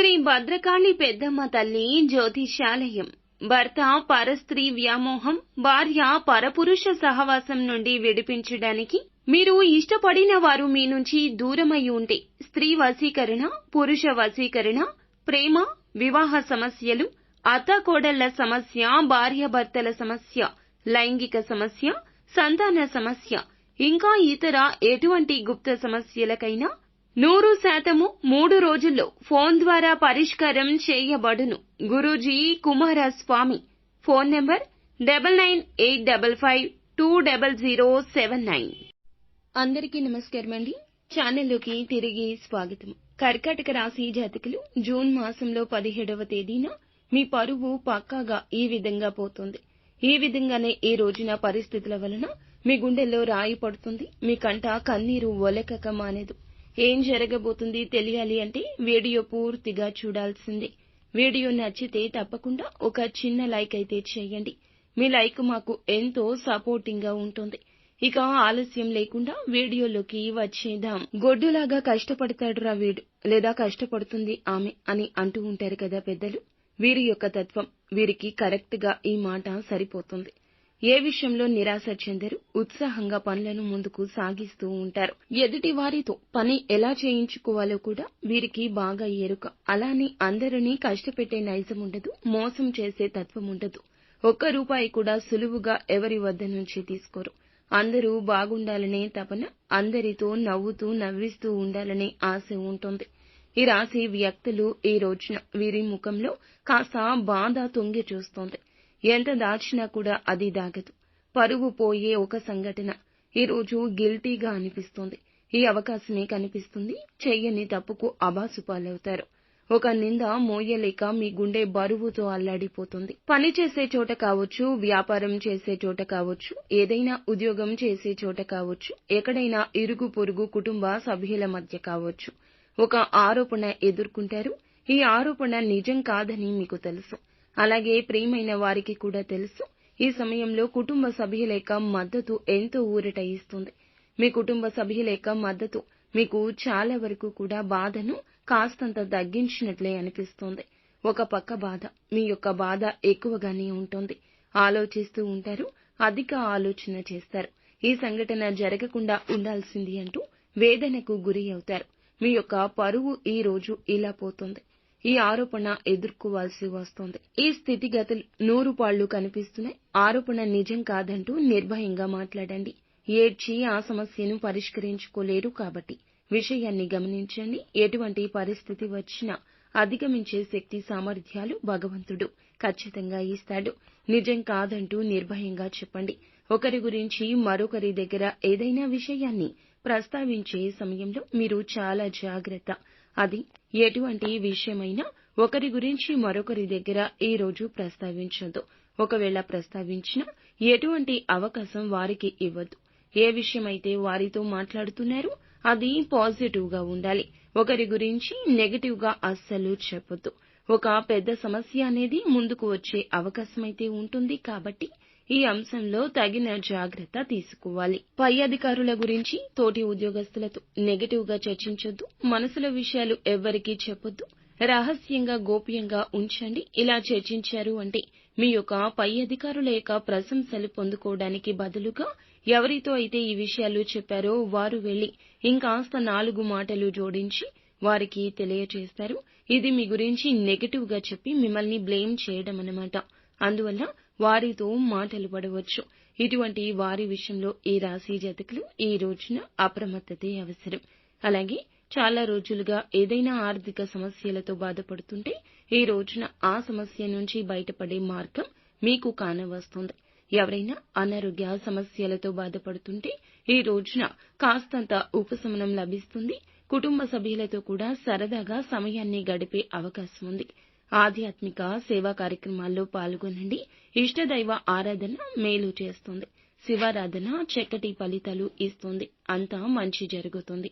శ్రీ భద్రకాళి పెద్దమ్మ తల్లి జ్యోతిష్యాలయం. భర్త పరస్త్రీ వ్యామోహం భార్య పరపురుష సహవాసం నుండి విడిపించడానికి మీరు ఇష్టపడిన వారు మీ నుంచి దూరమై ఉంటే స్త్రీ వశీకరణ పురుష వశీకరణ ప్రేమ వివాహ సమస్యలు అత్తాకోడళ్ళ సమస్య భార్యాభర్తల సమస్య లైంగిక సమస్య సంతాన సమస్య ఇంకా ఇతర ఎటువంటి గుప్త సమస్యలకైనా నూరు శాతము మూడు రోజుల్లో ఫోన్ ద్వారా పరిష్కారం చేయబడును. Guruji Kumaraswamy phone number double nine eight double five two double zero seven nine. అందరికీ నమస్కారం అండి. ఛానల్లోకి తిరిగి స్వాగతం. కర్కాటక రాశి జాతకులు జూన్ మాసంలో పదిహేడవ తేదీన మీ పరువు పక్కాగా ఈ విధంగా పోతుంది. ఈ విధంగానే ఈ రోజున పరిస్థితుల వలన మీ గుండెల్లో రాయి పడుతుంది. మీ కంట కన్నీరు ఒలకక మానేదు. ఏం జరగబోతుంది తెలియాలి అంటే వీడియో పూర్తిగా చూడాల్సిందే. వీడియో నచ్చితే తప్పకుండా ఒక చిన్న లైక్ అయితే చేయండి. మీ లైక్ మాకు ఎంతో సపోర్టింగ్గా ఉంటుంది. ఇక ఆలస్యం లేకుండా వీడియోలోకి వచ్చేద్దాం. గొడ్డులాగా కష్టపడతాడురా వీడు. లేదా కష్టపడుతుంది ఆమె అని అంటూ ఉంటారు కదా పెద్దలు. వీరి యొక్క తత్వం వీరికి కరెక్ట్గా ఈ మాట సరిపోతుంది. ఏ విషయంలో నిరాశ చెందరు ఉత్సాహంగా పనులను ముందుకు సాగిస్తూ ఉంటారు. ఎదుటి వారితో పని ఎలా చేయించుకోవాలో కూడా వీరికి బాగా ఎరుక. అలానే అందరినీ కష్టపెట్టే నైజం ఉండదు మోసం చేసే తత్వం ఉండదు. ఒక్క రూపాయి కూడా సులువుగా ఎవరి వద్ద నుంచి తీసుకోరు. అందరూ బాగుండాలనే తపన అందరితో నవ్వుతూ నవ్విస్తూ ఉండాలనే ఆశ ఉంటుంది. ఈ రాశి వ్యక్తులు ఈ రోజున వీరి ముఖంలో కాస్త బాధ తొంగి చూస్తోంది. ఎంత దాచినా కూడా అది దాగదు. పరువు పోయే ఒక సంఘటన ఈ రోజు గిల్టీగా అనిపిస్తోంది. ఈ అవకాశమే కనిపిస్తుంది. చెయ్యని తప్పుకు అబాసు పాలవుతారు. ఒక నింద మోయలేక మీ గుండె బరువుతో అల్లాడిపోతుంది. పని చేసే చోట కావచ్చు వ్యాపారం చేసే చోట కావచ్చు ఏదైనా ఉద్యోగం చేసే చోట కావచ్చు ఎక్కడైనా ఇరుగు పొరుగు కుటుంబ సభ్యుల మధ్య కావచ్చు. ఒక ఆరోపణ ఎదుర్కొంటారు. ఈ ఆరోపణ నిజం కాదని మీకు తెలుసు. అలాగే ప్రియమైన వారికి కూడా తెలుసు. ఈ సమయంలో కుటుంబ సభ్యుల యొక్క మద్దతు ఎంతో ఊరట ఇస్తుంది. మీ కుటుంబ సభ్యుల యొక్క మద్దతు మీకు చాలా వరకు కూడా బాధను కాస్తంత తగ్గించినట్లే అనిపిస్తుంది. ఒక పక్క బాధ మీ యొక్క బాధ ఎక్కువగానే ఉంటుంది. ఆలోచిస్తూ ఉంటారు అధిక ఆలోచన చేస్తారు. ఈ సంఘటన జరగకుండా ఉండాల్సింది అంటూ వేదనకు గురి అవుతారు. మీ యొక్క పరువు ఈ రోజు ఇలా పోతుంది. ఈ ఆరోపణ ఎదుర్కోవాల్సి వస్తోంది. ఈ స్థితిగతులు నూరు పాళ్ళు కనిపిస్తున్నాయి. ఆరోపణ నిజం కాదంటూ నిర్భయంగా మాట్లాడండి. ఏడ్చి ఆ సమస్యను పరిష్కరించుకోలేరు కాబట్టి విషయాన్ని గమనించండి. ఎటువంటి పరిస్థితి వచ్చినా అధిగమించే శక్తి సామర్థ్యాలు భగవంతుడు ఖచ్చితంగా ఇస్తాడు. నిజం కాదంటూ నిర్భయంగా చెప్పండి. ఒకరి గురించి మరొకరి దగ్గర ఏదైనా విషయాన్ని ప్రస్తావించే సమయంలో మీరు చాలా జాగ్రత్త అది ఎటువంటి విషయమైనా ఒకరి గురించి మరొకరి దగ్గర ఈ రోజు ప్రస్తావించొద్దు ఒకవేళ ప్రస్తావించినా ఎటువంటి అవకాశం వారికి ఇవ్వద్దు ఏ విషయమైతే వారితో మాట్లాడుతున్నారో అది పాజిటివ్గా ఉండాలి. ఒకరి గురించి నెగటివ్గా అస్సలు చెప్పొద్దు. ఒక పెద్ద సమస్య అనేది ముందుకు వచ్చే అవకాశమైతే ఉంటుంది కాబట్టి ఈ అంశంలో తగిన జాగ్రత్త తీసుకోవాలి. పై అధికారుల గురించి తోటి ఉద్యోగస్తులతో నెగటివ్గా చర్చించొద్దు. మనసుల విషయాలు ఎవ్వరికీ చెప్పొద్దు. రహస్యంగా గోప్యంగా ఉంచండి. ఇలా చర్చించారు అంటే మీ యొక్క పై అధికారుల యొక్క ప్రశంసలు పొందుకోవడానికి బదులుగా ఎవరితో అయితే ఈ విషయాలు చెప్పారో వారు వెళ్ళి ఇంకాస్త నాలుగు మాటలు జోడించి వారికి తెలియచేస్తారు. ఇది మీ గురించి నెగటివ్గా చెప్పి మిమ్మల్ని బ్లేమ్ చేయడం అన్నమాట అందువల్ల వారితో మాటలు పడవచ్చు ఇటువంటి వారి విషయంలో ఈ రాశి జాతకులు ఈ రోజున అప్రమత్తతే అవసరం. అలాగే చాలా రోజులుగా ఏదైనా ఆర్థిక సమస్యలతో బాధపడుతుంటే ఈ రోజున ఆ సమస్య నుంచి బయటపడే మార్గం మీకు కానవస్తుంది. ఎవరైనా అనారోగ్య సమస్యలతో బాధపడుతుంటే ఈ రోజున కాస్తంత ఉపశమనం లభిస్తుంది. కుటుంబ సభ్యులతో కూడా సరదాగా సమయాన్ని గడిపే అవకాశం ఉంది. ఆధ్యాత్మిక సేవా కార్యక్రమాల్లో పాల్గొనండి. ఇష్టదైవ ఆరాధన మేలు చేస్తుంది. శివారాధన చక్కటి ఫలితాలు ఇస్తుంది. అంతా మంచి జరుగుతుంది.